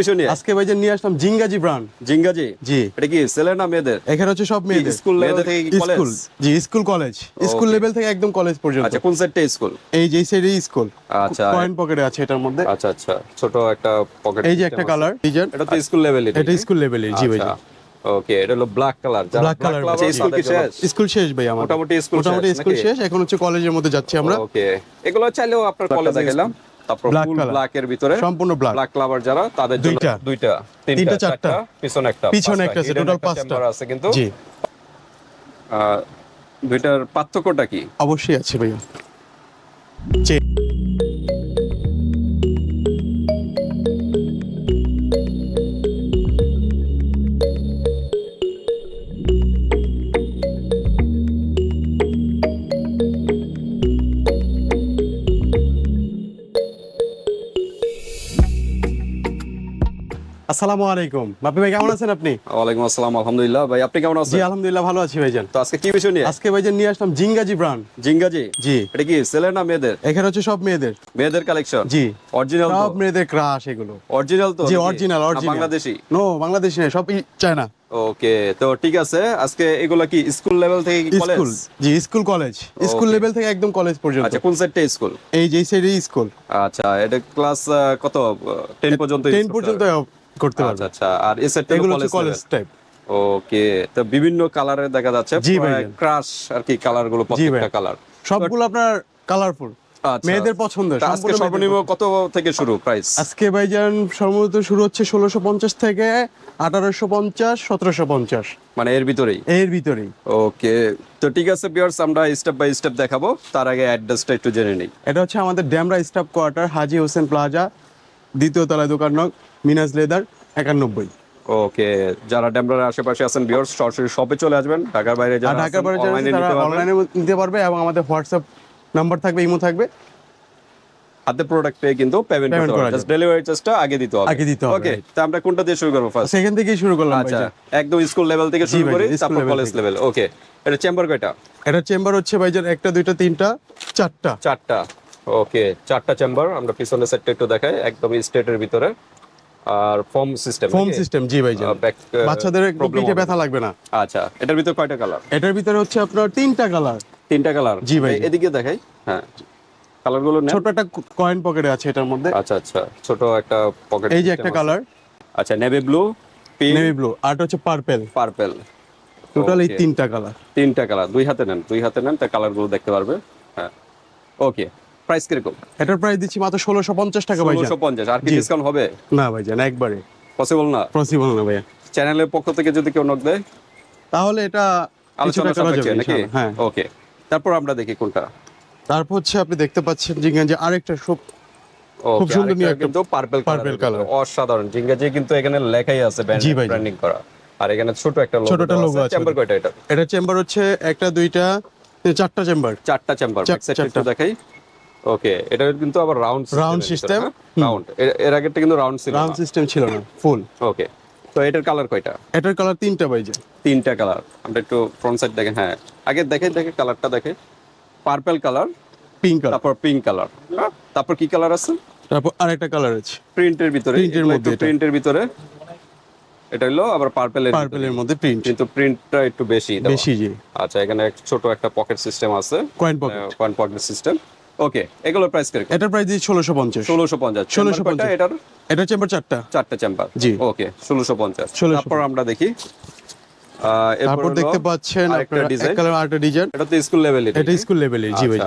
বিষয় নিয়ে আজকে নিয়ে আসলাম জিঙ্গাজি ব্র্যান্ড জিঙ্গাজি? জি। এটা কি ছেলে না মেয়েদের? এখানে হচ্ছে সব মেয়েদের। স্কুল level থেকে কলেজ? স্কুল। জি স্কুল কলেজ স্কুল লেভেল থেকে একদম কলেজ পর্যন্ত। আচ্ছা কোন সেটটা স্কুল? এই যে সাইডে স্কুল। আচ্ছা। কয়েন পকেটে আছে এটার মধ্যে। আচ্ছা আচ্ছা। ছোট একটা পকেট এই যে একটা কালার ডিজাইন এটা তো স্কুল এটা স্কুল জি ভাই ওকে এটা হলো black colour black colour school কি শেষ? স্কুল শেষ ভাই আমার। মোটামুটি স্কুল মোটামুটি শেষ স্কুল শেষ এখন হচ্ছে কলেজের মধ্যে যাচ্ছি আমরা। ওকে এগুলো চাইলেও আপনার কলেজে গেলাম তারপর ফুল ব্ল্যাক এর ভিতরে সম্পূর্ণ ব্ল্যাক ব্ল্যাক লাভার যারা তাদের জন্য দুইটা। দুইটা তিনটা চারটা। পিছনে একটা পিছনে একটা আছে, টোটাল পাঁচটা। আছে কিন্তু জি দুইটার পার্থক্যটা কি অবশ্যই আছে ভাইয়া আসসালামু আলাইকুম। বাপি ভাই কেমন আছেন আপনি? ওয়ালাইকুম আসসালাম আলহামদুলিল্লাহ। ভাই আপনি কেমন জি আছেন আলহামদুলিল্লাহ ভালো আছি ভাইজান। তো আজকে কি বিষয় নিয়ে? আজকে ভাইজান নিয়ে আসলাম জিঙ্গাজি ব্র্যান্ড জিঙ্গাজি? জি। এটা কি ছেলে না মেয়েদের? এখানে হচ্ছে সব মেয়েদের। মেয়েদের কালেকশন জি। অরিজিনাল সব মেয়েদের ক্রাশ এগুলো। অরিজিনাল তো জি original original Bangladeshi? No Bangladeshi নয় সব চায়না ওকে তো ঠিক আছে আজকে এগুলা কি স্কুল লেভেল থেকে কি কলেজ স্কুল জি স্কুল কলেজ স্কুল লেভেল থেকে একদম কলেজ পর্যন্ত। আচ্ছা কোন সেটটা স্কুল এই যে সাইডে স্কুল আচ্ছা এটা ক্লাস কত 10 পর্যন্ত 10 পর্যন্ত? করতে আচ্ছা পারবে। আচ্ছা আর এই সেটটা এগুলো কলেজ হচ্ছে কলেজ টাইপ ওকে তো বিভিন্ন কালারের দেখা যাচ্ছে। ক্রাশ আর কি কালারগুলো প্রত্যেকটা কালার সবগুলো আপনার কালারফুল আচ্ছা। মেয়েদের পছন্দের তা আজকে সর্বনিম্ন কত থেকে শুরু প্রাইস পছন্দ। আজকে ভাইজান সর্বমূলত শুরু হচ্ছে ষোলোশো পঞ্চাশ থেকে আঠারোশো পঞ্চাশ সতেরোশো পঞ্চাশ। মানে এর ভিতরেই? এর ভিতরেই। ওকে তো ঠিক আছে আমরা স্টেপ বাই স্টেপ দেখাবো। তার আগে অ্যাড্রেসটা একটু জেনে নিই। এটা হচ্ছে আমাদের Demra staff quarter Haji Hossain plaza দ্বিতীয় তলায় দোকান নক মিনাজ লেদার একানব্বই। ওকে যারা ডেমরার আশেপাশে আছেন ভিউয়ার্স সরাসরি শপে চলে আসবেন। ঢাকার বাইরে যারা ঢাকার বাইরে যারা অনলাইনে নিতে পারবে এবং আমাদের হোয়াটসঅ্যাপ নাম্বার থাকবে ইমো থাকবে। হাতে প্রোডাক্ট পেয়ে কিন্তু পেমেন্ট করতে হবে। জাস্ট ডেলিভারি চার্জটা আগে দিতে হবে। আগে দিতে হবে, ওকে তো আমরা কোনটা দিয়ে শুরু করব ফার্স্ট সেখান থেকেই শুরু করলাম আচ্ছা একদম স্কুল লেভেল থেকে শুরু করি তারপর কলেজ লেভেল ওকে এটা চেম্বার কয়টা? এটা চেম্বার হচ্ছে ভাইজান একটা দুইটা তিনটা চারটা। চারটা। ওকে চারটা চেম্বার আমরা পিছনের সেটটা একটু দেখাই একদম স্টেটের ভিতরে। আর ফর্ম সিস্টেম ফোম সিস্টেম জি ব্যাক বাচ্চাদের পিঠে ব্যথা লাগবে না। আচ্ছা এটার ভিতরে কয়টা কালার এটার ভিতরে হচ্ছে আপনার তিনটা কালার তিনটা কালার জি ভাই। এদিকে দেখাই। হ্যাঁ। কালারগুলো নেন। ছোট একটা কয়েন পকেটে আছে এটার মধ্যে। আচ্ছা আচ্ছা। ছোট একটা পকেট এই যে একটা কালার আচ্ছা নেভি ব্লু নেভি ব্লু আর হচ্ছে পার্পেল পার্পল টোটাল এই তিনটা কালার তিনটা কালার দুই হাতে নেন দুই হাতে নেন তা কালারগুলো দেখতে পারবে। হ্যাঁ। ওকে প্রাইস কীরকম? এটার প্রাইস দিচ্ছি মাত্র ষোলোশো পঞ্চাশ টাকা ভাইজান। ষোলোশো পঞ্চাশ আর কি ডিসকাউন্ট হবে? না ভাইজান একবারে। পসিবল না? পসিবল না ভাইয়া। চ্যানেলের পক্ষ থেকে যদি কেউ নক দেয়? তাহলে এটা আলোচনা করা যাবে নাকি? হ্যাঁ ওকে তারপর আমরা দেখি কোনটা। তারপর হচ্ছে আপনি দেখতে পাচ্ছেন যে যে আরেকটা সব খুব সুন্দর নিয়ে কিন্তু পার্পল purple কালার। অসাধারণ। জিঙ্গাজি কিন্তু এখানে লেখাই আছে ব্র্যান্ডিং করা। আর এখানে ছোট একটা লোগো ছোট একটা logo আছে। চেম্বার কয়টা এটা? এটা চেম্বার হচ্ছে একটা দুইটা চারটা চেম্বার চারটা চেম্বার সেট একটু দেখাই। ওকে এটা কিন্তু আবার রাউন্ড Round system, রাউন্ড এর আগেরটা কিন্তু রাউন্ড ছিল রাউন্ড সিস্টেম ছিল না ফুল ওকে তো এটার কালার কয়টা? এটার কালার তিনটা ভাইজান তিনটা কালার আমরা একটু ফ্রন্ট সাইড দেখেন হ্যাঁ। আগে দেখেন দেখে কালারটা দেখে পার্পল কালার পিঙ্ক কালার তারপর পিঙ্ক কালার তারপর কি কালার আছে? তারপর আরেকটা কালার আছে। প্রিন্টের ভিতরে এর মধ্যে প্রিন্টের ভিতরে। এটা হলো আবার পার্পলের পার্পেলের মধ্যে প্রিন্ট কিন্তু প্রিন্টটা একটু বেশি বেশি জি। আচ্ছা এখানে ছোট একটা পকেট সিস্টেম আছে। Coin pocket coin pocket system okay এগুলোর প্রাইস কীরকম? এটার প্রাইস দিচ্ছি ষোলোশো পঞ্চাশ। ষোলোশো পঞ্চাশ। 1650 এটার? এটা চেম্বার চারটা। চারটা চেম্বার। জি। ওকে ষোলোশো পঞ্চাশ। 1650 তারপর আমরা দেখি। তারপর দেখতে পাচ্ছেন আপনারা এক কালার আরেকটা ডিজাইন এটা তো স্কুল এটা স্কুল জি ভাই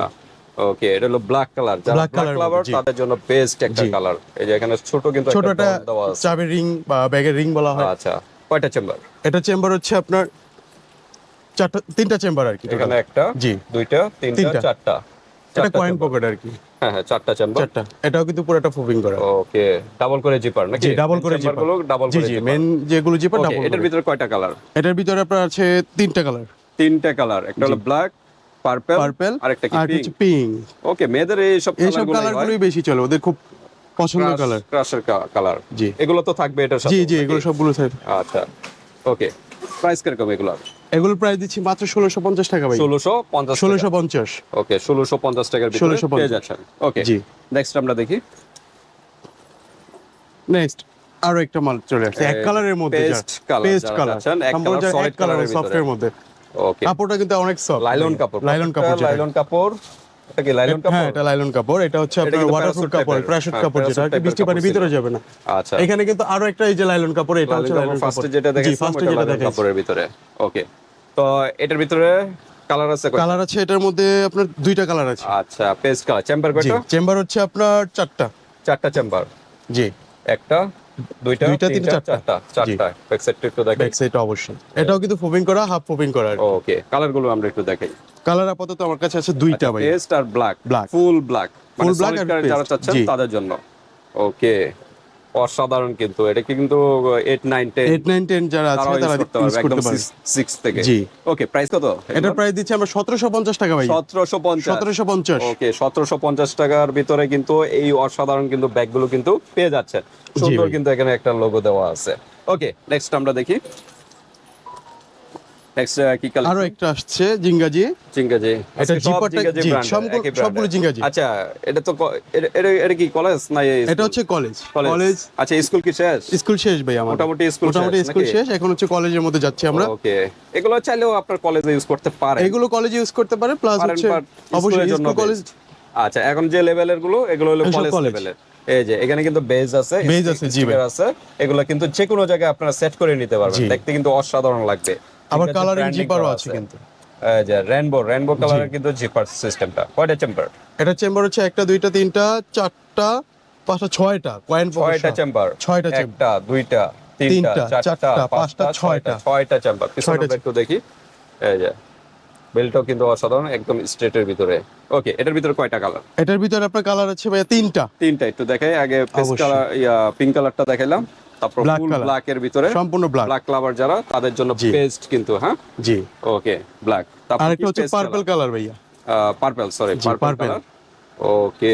ওকে এটা হলো ব্ল্যাক কালার যারা ব্ল্যাক তাদের জন্য বেস্ট একটা কালার এই যে এখানে ছোট কিন্তু ছোট একটা চাবির রিং বা ব্যাগের রিং বলা হয়। আচ্ছা কয়টা চেম্বার? এটা চেম্বার হচ্ছে আপনার চারটা তিনটা চেম্বার আর কি এখানে একটা জি। দুইটা তিনটা। চারটা। এটা কয়েন পকেট আর কি। হ্যাঁ হ্যাঁ চারটা চেম্বার চারটা। এটাও কিন্তু পুরোটা ফুপিং করা। ওকে ডাবল করে জিপার নাকি? জি ডাবল করে চেম্বারগুলো ডাবল করে জি মেন যেগুলো জিপার ডাবল এটার ভিতরে কয়টা কালার এটার ভিতরে আপনার আছে তিনটা কালার তিনটা কালার একটা হলো ব্ল্যাক পার্পল পার্পল আর পিঙ্ক হচ্ছে পিঙ্ক ওকে মেয়েদের এই সব এইসব কালার গুলোই বেশি চলে ওদের খুব পছন্দের কালার ক্রাশের কালার জি। এগুলো তো থাকবে এটার সাথে জি জি এগুলো সবগুলো স্যার আচ্ছা ওকে প্রাইস কীরকম এগুলো এগুলো প্রাইস দিচ্ছি মাত্র ষোলোশো পঞ্চাশ টাকা ভাই। ষোলোশো পঞ্চাশ ষোলোশো পঞ্চাশ। ওকে ষোলোশো পঞ্চাশ টাকার 1650 পেয়ে যাচ্ছেন। ওকে জি। নেক্সট আমরা দেখি। নেক্সট আরও একটা মাল চলে আসছে। এক কালারের মধ্যে পেস্ট কালার এক কালারের সফটের মধ্যে। ওকে। কাপড়টা কিন্তু অনেক সফট লাইলন কাপড়। লাইলন কাপড় লাইলন কাপড়। এটা কি লাইলন হ্যাঁ এটা লাইলন কাপড় এটা হচ্ছে আপনার ওয়াটারপ্রুফ কাপড়। প্যারাশুট হ্যাঁ, কাপড় যেটা আর বৃষ্টি পানি ভিতরে যাবে না। আচ্ছা। এখানে কিন্তু আরও একটা এই যে লাইলন কাপড় এটা হচ্ছে লাইলন কাপড়। ফার্স্টে যেটা জি ফার্স্টে যেটা লাইলন কাপড়ের ভিতরে। ওকে তো এটার ভিতরে কালার আছে কালার আছে এটার মধ্যে আপনার দুইটা কালার আছে। আচ্ছা পেস্ট কালার চেম্বার কয়টা? চেম্বার হচ্ছে আপনার চারটা। চারটা চেম্বার জি। একটা দুইটা দুইটা, তিনটা চারটা। চারটা। ব্যাক সাইডটা একটু দেখাই। ব্যাক সাইড অবশ্যই। এটাও কিন্তু ফোপিং করা হাফ ফোপিং করা ওকে কালারগুলো আমরা একটু দেখাই। কালার আপাতত আমার কাছে আছে দুইটা ভাই। পেস্ট আর black. Full black full black যারা চাচ্ছেন তাদের জন্য। ওকে অসাধারণ কিন্তু। এটা কি কিন্তু 8 9 10 এইট নাইন টেন যারা আছে তারা ইউজ করতে পারবে। করতে 6 থেকে। জি। ওকে প্রাইস কত? এটার প্রাইস দিচ্ছি আমরা সতেরোশো পঞ্চাশ টাকা ভাই। 1750 সতেরোশো পঞ্চাশ। ওকে সতেরোশো পঞ্চাশ টাকার ভিতরে কিন্তু এই অসাধারণ কিন্তু ব্যাগগুলো কিন্তু পেয়ে যাচ্ছে সুন্দর কিন্তু এখানে একটা লোগো দেওয়া আছে। ওকে নেক্সট আমরা দেখি। আরও একটা আসছে জিঙ্গাজি। জিঙ্গাজি। এটা সবগুলো- সবগুলো এর। জিঙ্গাজি। আচ্ছা এটা তো এটা- কি কলেজ না এটা হচ্ছে কলেজ আচ্ছা স্কুল কি শেষ? স্কুল শেষ ভাই আমার মোটামুটি স্কুল মোটামুটি স্কুল শেষ এখন হচ্ছে কলেজের মধ্যে যাচ্ছি আমরা। ওকে এগুলো চাইলেও আপনার কলেজে ইউজ করতে পারেন। এগুলো কলেজে ইউজ করতে পারে প্লাস হচ্ছে অবশ্যই স্কুল কলেজ আচ্ছা এখন যে লেভেলেরগুলো এগুলো হলো কলেজ লেভেলের এই যে এখানে কিন্তু বেজ আছে Base আছে, জি। আছে। এগুলো কিন্তু যে কোনো জায়গায় আপনারা সেট করে নিতে পারবেন। দেখতে কিন্তু অসাধারণ লাগবে। আবার কালারিং জিপারও আছে কিন্তু। যে রেনবো রেনবো কালারের কিন্তু জিপার সিস্টেমটা কয়টা চেম্বার এটা চেম্বার হচ্ছে একটা দুইটা তিনটা চারটা পাঁচটা ছয়টা কয়েন ছয়টা চেম্বার ছয়টা দুইটা তিনটা চারটা পাঁচটা ছয়টা ছয়টা। চেম্বার পিছনে ছয়টা আমরা একটু দেখি। এই যে বেলটাও কিন্তু অসাধারণ একদম স্ট্রেটের ভিতরে। ওকে এটার ভিতরে কয়টা কালার এটার ভিতরে আপনার কালার আছে ভাইয়া তিনটা। তিনটা একটু দেখাই। আগে পিঙ্ক কালারটা দেখাইলাম। তারপর ফুল ব্ল্যাক এর ভিতরে সম্পূর্ণ ব্ল্যাক ব্ল্যাক লাভার যারা তাদের জন্য বেস্ট কিন্তু হ্যাঁ? জি। ওকে ব্ল্যাক তারপর আর হচ্ছে পার্পল কালার ভাইয়া। Purple sorry purple. Colour okay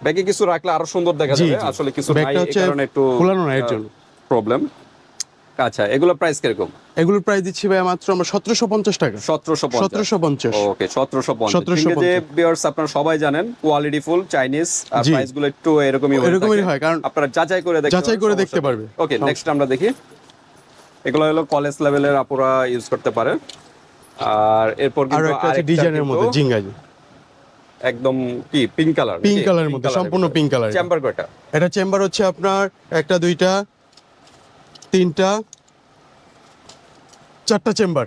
ব্যাগে কিছু রাখলে আরও সুন্দর দেখা যাবে আসলে কিছু নাই এই কারণে একটু খোলানো না এর জন্য। প্রবলেম আচ্ছা এগুলো প্রাইস কীরকম? এগুলোর প্রাইস দিচ্ছি ভাইয়া মাত্র আমরা সতেরোশো পঞ্চাশ টাকা। সতেরোশো সতেরোশো পঞ্চাশ। ওকে সতেরোশো 1750 যে বিয়ার্স আপনারা সবাই জানেন কোয়ালিটি ফুল চাইনিজ আর প্রাইসগুলো একটু এরকমই এরকমই হয়, কারণ আপনারা যাচাই করে যাচাই করে দেখতে পারবে। ওকে নেক্সট আমরা দেখি। এগুলো হলো কলেজ লেভেলের আপুরা ইউজ করতে পারে। আর এরপর কিন্তু একটা ডিজাইনের মধ্যে জিঙ্গাজি একদম কি পিঙ্ক কালার colour এর মধ্যে, সম্পূর্ণ pink colour। চেম্বার কয়টা? এটা চেম্বার হচ্ছে আপনার একটা দুইটা তিনটা চারটা চেম্বার।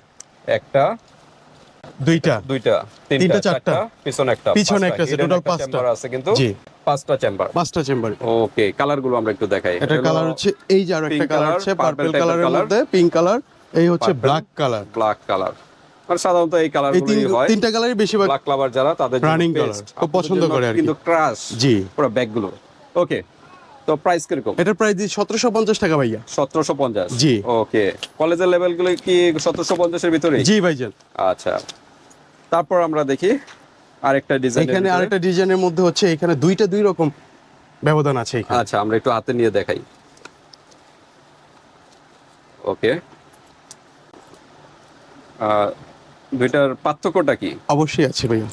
একটা দুইটা। দুইটা তিনটা চারটা। পিছনে একটা পিছনে একটা আছে, একটা পাঁচটা। আছে কিন্তু জি। পাঁচটা চেম্বার পাঁচটা চেম্বার ওকে কালারগুলো আমরা একটু দেখাই। এটা কালার হচ্ছে এই যে আরও একটা কালার আছে পার্পল কালারের মধ্যে পিঙ্ক কালার এই হচ্ছে ব্ল্যাক কালার ব্ল্যাক কালার মানে সাধারণত এই কালার গুলোই হয়। তিনটা কালারই বেশিরভাগ ব্ল্যাক লাভার যারা তাদের best। colour, খুব পছন্দ করে আর কিন্তু ক্রাশ জি। পুরো ব্যাগগুলো। ওকে তো প্রাইস কীরকম? এটার প্রাইস দিই সতেরোশো পঞ্চাশ টাকা ভাইয়া। সতেরোশো পঞ্চাশ? জি। ওকে। কলেজের লেভেলগুলো কি সতেরোশো পঞ্চাশের ভিতরে? জি ভাইজান। আচ্ছা। তারপর আমরা দেখি আরেকটা ডিজাইন এখানে আরেকটা ডিজাইনের মধ্যে হচ্ছে এখানে দুইটা দুই রকম ব্যবধান আছে এখানে। আচ্ছা আমরা একটু হাতে নিয়ে দেখাই। ওকে। দুইটার পার্থক্যটা কি? অবশ্যই আছে ভাইয়া।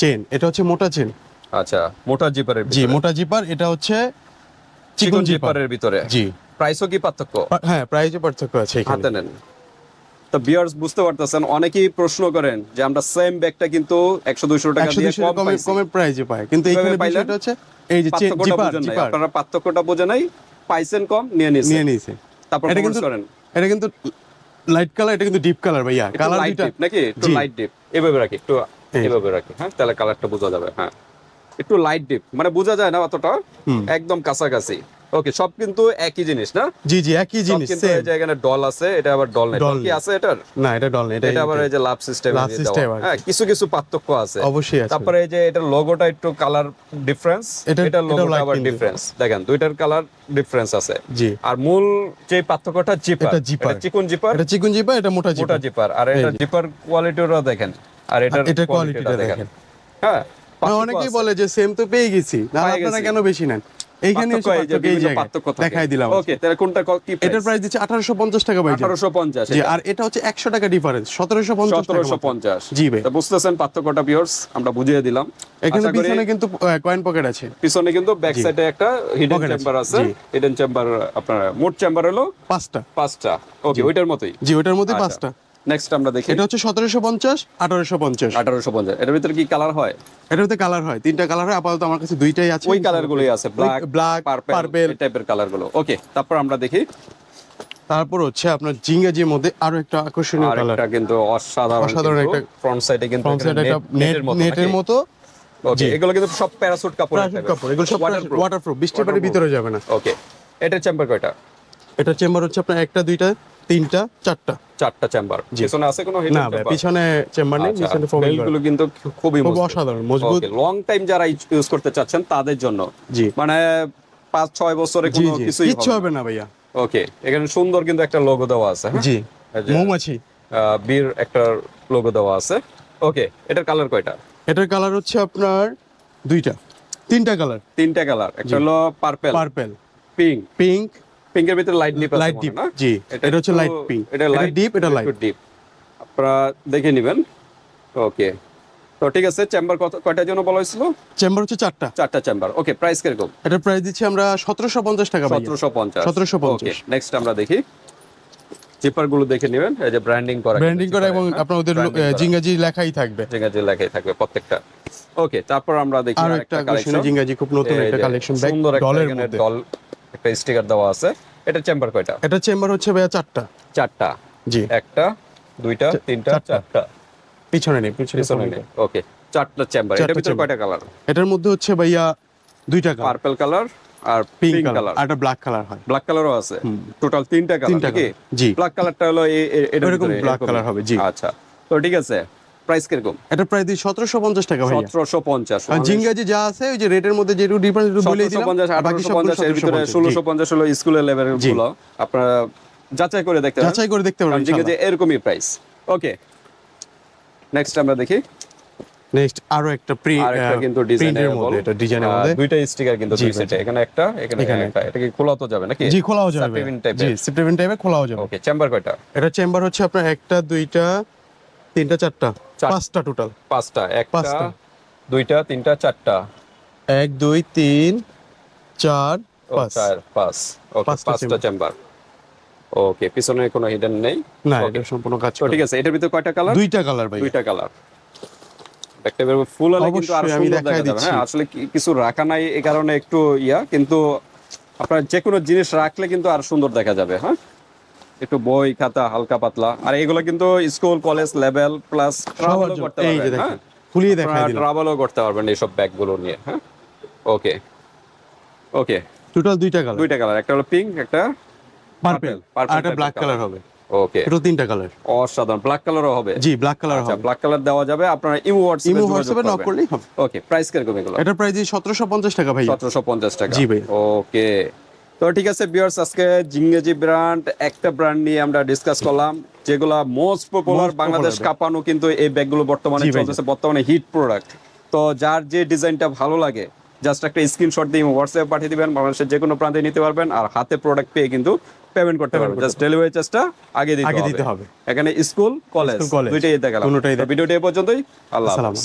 চেন এটা হচ্ছে মোটা চেন। আচ্ছা মোটা জিপারের জি মোটা জিপার এটা হচ্ছে চিকন জিপার। জিপারের ভিতরে। জি। প্রাইসও কি পার্থক্য? হ্যাঁ প্রাইজে পার্থক্য আছে হাতে নেন। তো বিয়ার্স বুঝতে পারতেছেন অনেকেই প্রশ্ন করেন যে আমরা সেম ব্যাগটা কিন্তু একশো দুইশো টাকা দিয়ে কম পাইছি। পায়। কিন্তু এখানে বিষয়টা হচ্ছে এই যে জিপার জিপার। আপনারা পার্থক্যটা বোঝে নাই পাইছেন কম নিয়ে নিয়েছেন। নিয়ে নিয়েছে। তারপর এটা কিন্তু করেন। এটা কিন্তু লাইট কালার এটা কিন্তু ডিপ কালার ভাইয়া। কালার ডিপ নাকি? একটু লাইট ডিপ এভাবে রাখি একটু এভাবে রাখি হ্যাঁ? তাহলে কালারটা বোঝা যাবে হ্যাঁ? একটু লাইট ডিপ মানে বোঝা যায় না অতটা। একদম কাছাকাছি। ওকে সব কিন্তু একই জিনিস না? জি জি একই জিনিস কিন্তু এই যে এখানে ডল আছে এটা আবার ডল নাই। কি আছে এটার? না এটা ডল না এটা এটা আবার এই যে লাভ সিস্টেম আর কি। হ্যাঁ কিছু কিছু পার্থক্য আছে। অবশ্যই আছে। তারপরে এই যে এটার লোগোটা একটু কালার ডিফারেন্স এটা- লোগোটা আবার ডিফারেন্স দেখেন দুইটার কালার ডিফারেন্স আছে। জি। আর মূল যে পার্থক্যটা জিপার এটা zipper। চিকন জিপার এটা চিকন জিপার এটা মোটা জিপার মোটা জিপার জিপার আর এটা জিপার কোয়ালিটিটা দেখেন। আর এটার এটার কোয়ালিটিটা দেখেন। হ্যাঁ? অনেকেই বলে যে সেম তো পেয়ে গেছি না আপনারা কেন বেশি নেন? এইখানে। দেখাই দিলাম ওকে তাহলে কোনটা কি এটার প্রাইস দিচ্ছে আঠারোশো পঞ্চাশ টাকা ভাই আঠারোশো পঞ্চাশ জি আর এটা হচ্ছে একশো টাকা ডিফারেন্স সতেরোশো পঞ্চাশ সতেরোশো পঞ্চাশ। জি ভাই। বুঝতেছেন পার্থক্যটা পিওর্স আমরা বুঝিয়ে দিলাম। এখানে পিছনে কিন্তু কয়েন পকেট আছে। পিছনে কিন্তু ব্যাক সাইডে একটা হিডেন চেম্বার আছে। হিডেন চেম্বার আপনার মোট চেম্বার হলো পাঁচটা। পাঁচটা। ওকে ওইটার মতোই। জি ওটার মধ্যে আচ্ছা। পাঁচটা। নেক্সট আমরা দেখি। এটা হচ্ছে সতেরোশো পঞ্চাশ আঠারোশো পঞ্চাশ। আঠারোশো পঞ্চাশ। এটার ভিতরে কি কালার হয়? এটার মধ্যে কালার হয়। তিনটা কালার হয় আপাতত আমার কাছে দুইটাই আছে। ওই আছে ব্ল্যাক ব্ল্যাক পার্পেল টাইপের ওকে তারপর আমরা দেখি। তারপর হচ্ছে আপনার জিঙ্গাজির মধ্যে আরও একটা আকর্ষণীয় কালার একটা কিন্তু অসাধারণ অসাধারণ একটা- ফ্রন্ট সাইডে কিন্তু ফ্রন্ট সাইড একটা নেট নেটের মতো। ওকে এগুলো কিন্তু সব প্যারাসুট কাপড় কাপড় এগুলো সব ওয়াটারপ্রুফ বৃষ্টির পানি ভিতরে যাবে না। ওকে এটার চেম্বার কয়টা? এটা চেম্বার হচ্ছে আপনার একটা দুইটা। তিনটা চারটা। চারটা চেম্বার পিছনে আছে কোনো না পিছনে চেম্বার নেই আচ্ছা, পিছনে ফোম বেলগুলো কিন্তু খুবই খুব অসাধারণ মজবুত। লং টাইম যারা ইউজ করতে চাচ্ছেন তাদের জন্য। জি। মানে পাঁচ ছয় বছরে কোনো কিছুই কিচ্ছু হবে না। ভাইয়া। ওকে এখানে সুন্দর কিন্তু একটা লোগো দেওয়া আছে হ্যাঁ? জি মৌমাছি। বীর একটা লোগো দেওয়া আছে। ওকে এটার কালার কয়টা? এটার কালার হচ্ছে আপনার দুইটা তিনটা কালার তিনটা কালার একটা হলো পার্পল পার্পল পিঙ্ক পিঙ্ক পিঙ্কের ভিতরে লাইট ডিপ লাইট ডিপ জি। এটা হচ্ছে লাইট পিঙ্ক এটা এটা লাইট ডিপ এটা লাইট ডিপ আপনারা দেখে নেবেন। ওকে তো ঠিক আছে চেম্বার কত কয়টার জন্য বলা হয়েছিল? চেম্বার হচ্ছে চারটা। চারটা চেম্বার ওকে প্রাইস কীরকম এটার প্রাইস দিচ্ছি আমরা সতেরোশো পঞ্চাশ টাকা সতেরোশো পঞ্চাশ। 1750 ওকে নেক্সট আমরা দেখি। জিপারগুলো দেখে নেবেন। এই যে ব্র্যান্ডিং করা ব্র্যান্ডিং করা এবং হ্যাঁ? আপনার ওদের জিঙ্গাজি লেখাই থাকবে। জিঙ্গাজি লেখাই থাকবে প্রত্যেকটা। ওকে তারপর আমরা দেখি আরেকটা কালেকশন জিঙ্গাজি খুব নতুন একটা কালেকশন ব্যাগ ডলের মধ্যে। একটা স্টিকার দেওয়া আছে। এটা চেম্বার কয়টা? এটা চেম্বার হচ্ছে ভাইয়া চারটা। চারটা? জি। একটা দুইটা তিনটা চারটা। পিছনে নেই পিছনে নেই। ওকে চারটা চেম্বার এটার ভিতরে কয়টা কালার এটার মধ্যে হচ্ছে ভাইয়া দুইটা কালার পার্পল কালার আর পিঙ্ক কালার কালার আর একটা ব্ল্যাক কালার হয়। ব্ল্যাক কালারও আছে। টোটাল তিনটা কালার নাকি? জি। ব্ল্যাক কালারটা হলো এরকম এরকমই। colour হবে, জি। আচ্ছা। তো ঠিক আছে। প্রাইস কীরকম? এটা প্রায় দিয়ে সতেরোশো পঞ্চাশ টাকা সতেরোশো পঞ্চাশ জিঙ্গাজি যা আছে ওই যে রেটের মধ্যে ডিফারেন্স বলে দিলাম পঞ্চাশ আঠারোশো পঞ্চাশ এর ভিতরে ষোলোশো পঞ্চাশ হলো স্কুলের লেভেলেরগুলো। আপনারা যাচাই করে দেখতে যাচাই করে দেখতে জিঙ্গাজি এরকমই প্রাইস ওকে নেক্সট আমরা দেখি। নেক্সট আরও একটা প্রি কিন্তু ডিজাইনের মধ্যে এটা ডিজাইনের মধ্যে। দুইটা স্টিকার কিন্তু দুই সেটে এখানে একটা এখানে একটা। এটা কি খোলা তো যাবে নাকি? জি খোলাও যাবে। Satin type জি টাইপে খোলাও যাবে। ওকে চেম্বার কয়টা? এটা চেম্বার হচ্ছে আপনার একটা দুইটা তিনটা চারটা? চার- পাঁচটা টোটাল পাঁচটা একটা পাঁচটা। দুইটা তিনটা চারটা। এক দুই তিন চার পাঁচ। চার পাঁচ। পাঁচটা চেম্বার ওকে পিছনে কোনো হিডেন নেই? না এটা সম্পূর্ণ কাজ ঠিক আছে এটার ভিতরে কয়টা কালার দুইটা কালার ভাই দুইটা কালার একটা বের ফুল হলে কিন্তু আরও আমি দেখাই দিচ্ছি। হ্যাঁ আসলে কিছু রাখা নাই এই কারণে একটু ইয়া কিন্তু আপনার যে কোনো জিনিস রাখলে কিন্তু আর সুন্দর দেখা যাবে হ্যাঁ? একটু বই খাতা হালকা পাতলা। আর এগুলো কিন্তু স্কুল কলেজ লেভেল প্লাস ট্রাভেলও করতে পারবেন হ্যাঁ? খুলিয়ে দেখাই দিলাম। ট্রাভেলও করতে পারবেন এইসব ব্যাগগুলো নিয়ে হ্যাঁ? ওকে ওকে টোটাল দুইটা কালার দুইটা কালার একটা হলো পিঙ্ক একটা পার্পল আর একটা ব্ল্যাক কালার হবে। ওকে টোটাল তিনটা কালার অসাধারণ। ব্ল্যাক কালারও হবে। জি ব্ল্যাক কালার আচ্ছা হবে। ব্ল্যাক কালার দেওয়া যাবে। আপনারা ইমো হোয়াটসঅ্যাপে ইমো হোয়াটসঅ্যাপে নক করলেই হবে। ওকে প্রাইস কীরকম এগুলো? এটার প্রাইস সতেরোশো পঞ্চাশ টাকা ভাই সতেরোশো পঞ্চাশ টাকা। জি ভাই। ওকে তো ঠিক আছে বিয়ার্স আজকে জিঙ্গেজি ব্র্যান্ড একটা ব্র্যান্ড নিয়ে আমরা ডিসকাস করলাম যেগুলা মোস্ট পপুলার বাংলাদেশ কাপানো কিন্তু এই ব্যাগগুলো বর্তমানে চলতেছে বর্তমানে হিট প্রোডাক্ট তো যার যে ডিজাইনটা ভালো লাগে জাস্ট একটা স্ক্রিনশট দিয়ে হোয়াটসঅ্যাপে পাঠিয়ে দিবেন বাংলাদেশের যে কোনো প্রান্তে নিতে পারবেন আর হাতে প্রোডাক্ট পেয়ে কিন্তু পেমেন্ট করতে পারবেন। জাস্ট ডেলিভারি চার্জটা আগে দিতে হবে। এখানে স্কুল কলেজ দুইটাই দেখালাম। কোনোটাই ভিডিওটি এ পর্যন্তই। আল্লাহ হাফেজ।